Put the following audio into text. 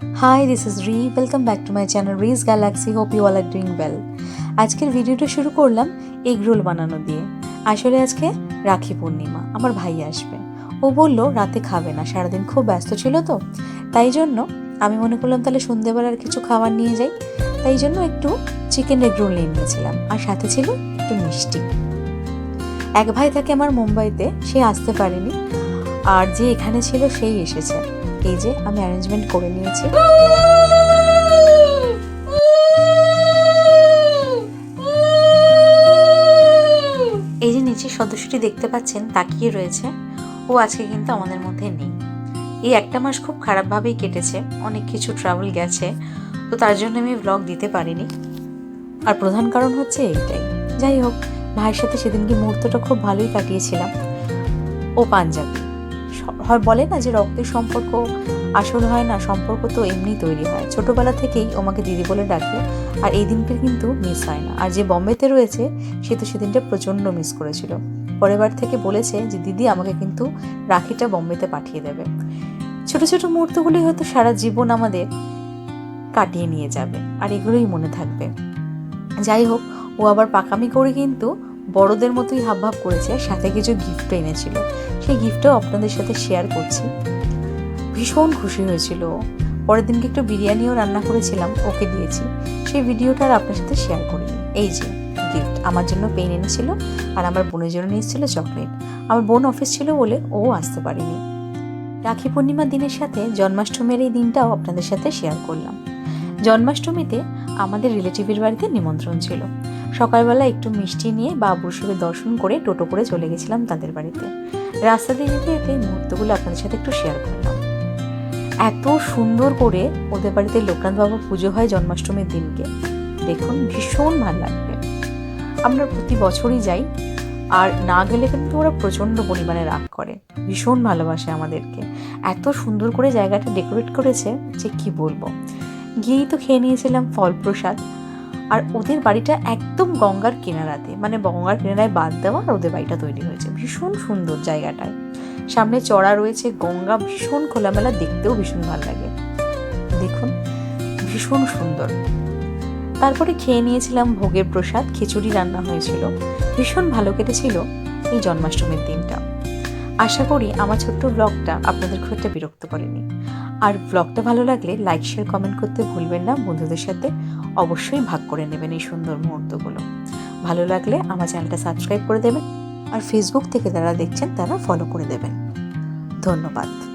Hi, this is Ree. Welcome back to my channel Ree's Galaxy. Hope you all are doing well. আজকের ভিডিওটা শুরু করলাম egg roll বানানো দিয়ে। আসলে আজকে রাখি পূর্ণিমা আমার ভাই আসবে। ও বলল রাতে খাবে না সারাদিন খুব ব্যস্ত ছিল তো। তাই জন্য আমি মনে করলাম তাহলে সন্ধেবেলার কিছু খাবার নিয়ে যাই। তাই জন্য একটু চিকেন এগ রোল নিয়ে নিয়েছিলাম। আর সাথে ছিল একটু মিষ্টি। এক ভাই থাকে আমার মুম্বাইতে সে আসতে পারেনি। আর যে এখানে ছিল সেই এসেছে। এই যে আমি অ্যারেঞ্জমেন্ট করে নিয়েছি। এই যে নিচে সদস্যটি দেখতে পাচ্ছেন, তাকিয়ে রয়েছে। ও আজকে কিন্তু আমাদের মধ্যে নেই। এই একটা মাস খুব খারাপভাবেই কেটেছে। অনেক কিছু ট্রাভেল গেছে। তো তার জন্য আমি ব্লগ দিতে পারিনি। আর প্রধান কারণ হচ্ছে এইটাই। যাই হোক, ভাইয়ের সাথে সেদিনকে মুহূর্তটা খুব ভালোই কাটিয়েছিলাম। ও পাঞ্জাবি। হয় বলে না যে রক্তের সম্পর্ক আসল হয় না, সম্পর্ক তো এমনি তৈরি হয়। ছোটবেলা থেকেই ওমাকে দিদি বলে ডাকে আর এই দিনটা কিন্তু মিস হয় না। আর যে বম্বেতে রয়েছে, সে তো সেদিনটা প্রচণ্ড মিস করেছিল। পরের বার থেকে বলেছে যে, দিদি, আমাকে কিন্তু রাখিটা বম্বেতে পাঠিয়ে দেবে। ছোট ছোট মুহূর্তগুলোই হয়তো সারা জীবন আমাদের কাটিয়ে নিয়ে যাবে, আর এগুলোই মনে থাকবে। যাই হোক, ও আবার পাকামি করে কিন্তু বড়দের মতোই হাবভাব করেছে, সাথে কিছু গিফট এনেছিল। সেই গিফটটাও আপনাদের সাথে শেয়ার করছি। ভীষণ খুশি হয়েছিল পরের দিনকে একটু বিরিয়ানিও রান্না করেছিলাম, ওকে দিয়েছি। সেই ভিডিওটা আর আপনার সাথে শেয়ার করিনি। এই যে গিফট আমার জন্য পেন এনেছিল আর আমার বোনের জন্য নিয়েছিল চকলেট আমার বোন অফিস ছিল বলে ও আসতে পারেনি। রাখি পূর্ণিমার দিনের সাথে জন্মাষ্টমীর এই দিনটাও আপনাদের সাথে শেয়ার করলাম। জন্মাষ্টমীতে আমাদের রিলেটিভের বাড়িতে নিমন্ত্রণ ছিল। সকালবেলা একটু মিষ্টি নিয়ে বাবুর সঙ্গে দর্শন করে টোটো করে চলে গেছিলাম তাদের বাড়িতে। রাস্তা দিয়ে যেতে যেতে মুহূর্তগুলো আপনাদের সাথে একটু শেয়ার করলাম। এত সুন্দর করে ওদের বাড়িতে লোকনাথ বাবার পুজো হয় জন্মাষ্টমীর দিনকে। দেখুন, ভীষণ ভালো লাগবে। আমরা প্রতি বছরই যাই, আর না গেলে কিন্তু ওরা প্রচণ্ড পরিমাণে রাগ করে। ভীষণ ভালোবাসে আমাদেরকে। এত সুন্দর করে জায়গাটা ডেকোরেট করেছে যে কি বলব। গিয়েই তো খেয়ে নিয়েছিলাম ফল প্রসাদ আর ওদের বাড়িটা একদম গঙ্গার কিনারাতে। মানে গঙ্গার কিনারায় বাদ দেওয়া আর ওদের বাড়িটা তৈরি হয়েছে। ভীষণ সুন্দর জায়গাটায় সামনে চড়া রয়েছে গঙ্গা, ভীষণ খোলামেলা, দেখতেও ভীষণ ভালো লাগে। দেখুন, ভীষণ সুন্দর। তারপরে খেয়ে নিয়েছিলাম ভোগের প্রসাদ, খিচুড়ি রান্না হয়েছিল। ভীষণ ভালো কেটেছিল এই জন্মাষ্টমীর দিনটা। আশা করি আমার ছোট্ট ব্লগটা আপনাদের খুব একটা বিরক্ত করেনি। আর ব্লগটা ভালো লাগলে লাইক শেয়ার কমেন্ট করতে ভুলবেন না। বন্ধুদের সাথে অবশ্যই ভাগ করে নেবেন এই সুন্দর মুহূর্তগুলো। ভালো লাগলে আমার চ্যানেলটা সাবস্ক্রাইব করে দেবেন। আর ফেসবুক থেকে যারা দেখছেন, তারা ফলো করে দেবেন। ধন্যবাদ।